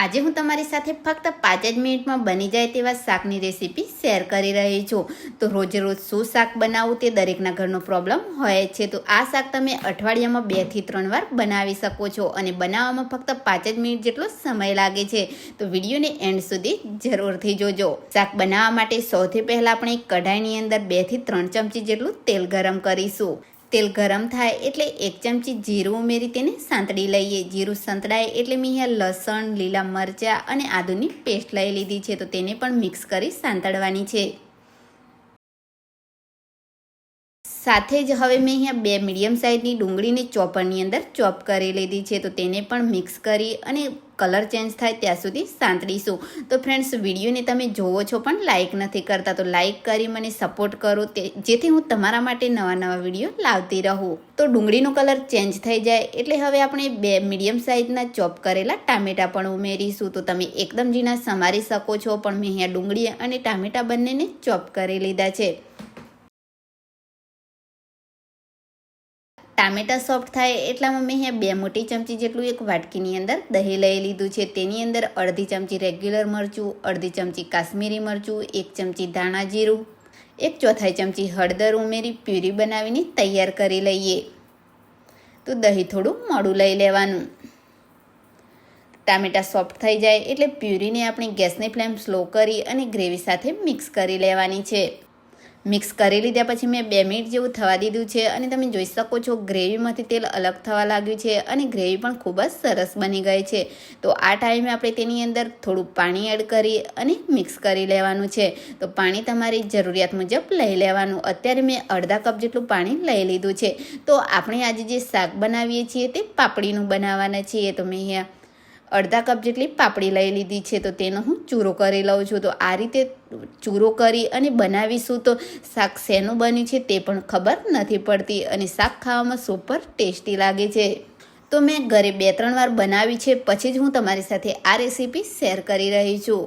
આજે હું તમારી સાથે ફક્ત પાંચ જ મિનિટમાં બની જાય તેવા શાકની રેસીપી શેર કરી રહી છું. તો રોજે રોજ શું શાક બનાવવું તે દરેકના ઘરનો પ્રોબ્લેમ હોય છે. તો આ શાક તમે અઠવાડિયામાં બેથી ત્રણ વાર બનાવી શકો છો અને બનાવવામાં ફક્ત પાંચ જ મિનિટ જેટલો સમય લાગે છે. તો વિડીયોને એન્ડ સુધી જરૂરથી જોજો. શાક બનાવવા માટે સૌથી પહેલાં આપણે કઢાઈની અંદર બેથી ત્રણ ચમચી જેટલું તેલ ગરમ કરીશું. તેલ ગરમ થાય એટલે એક ચમચી જીરું ઉમેરી તેને સાંતળી લઈએ. જીરું સંતળાય એટલે મેં અહીંયા લસણ, લીલા મરચાં અને આદુની પેસ્ટ લઈ લીધી છે, તો તેને પણ મિક્સ કરી સાંતળવાની છે. સાથે જ હવે મેં અહીંયા બે મીડિયમ સાઇઝની ડુંગળીને ચોપરની અંદર ચોપ કરી લીધી છે, તો તેને પણ મિક્સ કરી અને કલર ચેન્જ થાય ત્યાં સુધી સાંતળીશું. તો ફ્રેન્ડ્સ વિડીયોને તમે જોવો છો પણ લાઇક નથી કરતા, તો લાઇક કરી મને સપોર્ટ કરો તે, જેથી હું તમારા માટે નવા નવા વીડિયો લાવતી રહું. તો ડુંગળીનો કલર ચેન્જ થઈ જાય, એટલે હવે આપણે બે મીડિયમ સાઇઝના ચોપ કરેલા ટામેટાં પણ ઉમેરીશું. તો તમે એકદમ ઝીણા સમારી શકો છો, પણ મેં અહીંયા ડુંગળી અને ટામેટાં બંનેને ચોપ કરી લીધા છે. ટામેટા સોફ્ટ થાય એટલામાં મેં અહીંયા બે મોટી ચમચી જેટલું એક વાટકીની અંદર દહીં લઈ લીધું છે. તેની અંદર અડધી ચમચી રેગ્યુલર મરચું, અડધી ચમચી કાશ્મીરી મરચું, એક ચમચી ધાણા જીરું, એક ચોથાઈ ચમચી હળદર ઉમેરી પ્યુરી બનાવીને તૈયાર કરી લઈએ. તો દહીં થોડું મોડું લઈ લેવાનું. ટામેટાં સોફ્ટ થઈ જાય એટલે પ્યુરીને આપણે ગેસની ફ્લેમ સ્લો કરી અને ગ્રેવી સાથે મિક્સ કરી લેવાની છે. મિક્સ કરી લીધા પછી મેં બે મિનિટ જેવું થવા દીધું છે અને તમે જોઈ શકો છો ગ્રેવીમાંથી તેલ અલગ થવા લાગ્યું છે અને ગ્રેવી પણ ખૂબ જ સરસ બની ગઈ છે. તો આ ટાઈમે આપણે તેની અંદર થોડું પાણી એડ કરી અને મિક્સ કરી લેવાનું છે. તો પાણી તમારી જરૂરિયાત મુજબ લઈ લેવાનું. અત્યારે મેં અડધા કપ જેટલું પાણી લઈ લીધું છે. તો આપણે આજે જે શાક બનાવીએ છીએ તે પાપડીનું બનાવવાના છીએ. તો મેં અહીંયા અડધા કપ જેટલી પાપડી લઈ લીધી છે, તો તેનો હું ચૂરો કરી લઉં છું. તો આ રીતે ચૂરો કરી અને બનાવીશું તો શાક શેનું બન્યું છે તે પણ ખબર નથી પડતી અને શાક ખાવામાં સુપર ટેસ્ટી લાગે છે. તો મેં ઘરે બે ત્રણ વાર બનાવી છે, પછી જ હું તમારી સાથે આ રેસીપી શેર કરી રહી છું.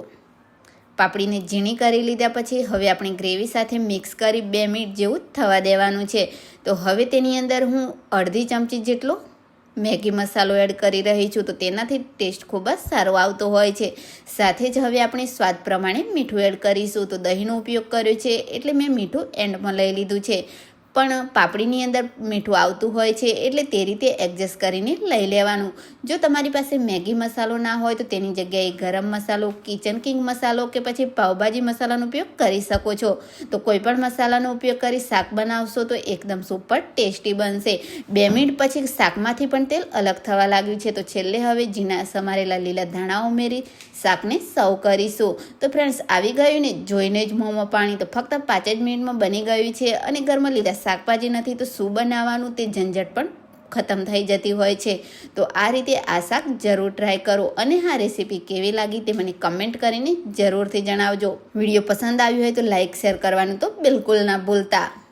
પાપડીને ઝીણી કરી લીધા પછી હવે આપણે ગ્રેવી સાથે મિક્સ કરી બે મિનિટ જેવું થવા દેવાનું છે. તો હવે તેની અંદર હું અડધી ચમચી જેટલો મેગી મસાલો એડ કરી રહી છું તો તેનાથી ટેસ્ટ ખૂબ જ સારો આવતો હોય છે. સાથે જ હવે આપણે સ્વાદ પ્રમાણે મીઠું એડ કરીશું. તો દહીંનો ઉપયોગ કર્યો છે એટલે મેં મીઠું એન્ડમાં લઈ લીધું છે. પણ પાપડીની અંદર મીઠું આવતું હોય છે એટલે તે રીતે એડજસ્ટ કરીને લઈ લેવાનું. જો તમારી પાસે મેગી મસાલો ના હોય તો તેની જગ્યાએ ગરમ મસાલો કિચન કિંગ મસાલો કે પછી પાઉભાજી મસાલાનો ઉપયોગ કરી શકો છો. તો કોઈ પણ મસાલાનો ઉપયોગ કરી શાક બનાવશો તો એકદમ સુપર ટેસ્ટી બનશે. બે મિનિટ પછી શાકમાંથી પણ તેલ અલગ થવા લાગ્યું છે તો છેલ્લે હવે ઝીણા સમારેલા લીલા ધાણા ઉમેરી શાકને સર્વ કરીશું. તો ફ્રેન્ડ્સ આવી ગયું ને? જોઈને જ મોંમાં પાણી. તો ફક્ત પાંચ જ મિનિટમાં બની ગયું છે અને ઘરમાં લીલા શાકભાજી નથી, તો શું બનાવવાનું? તે ઝંઝટ પણ ખતમ થઈ જતી હોય છે. તો આ રીતે આ શાક જરૂર ટ્રાય કરો. અને આ રેસીપી કેવી લાગી તે મને કમેન્ટ કરીને જરૂરથી જણાવજો. વીડિયો પસંદ આવ્યો હોય તો લાઇક શેર કરવાનું તો બિલકુલ ના ભૂલતા.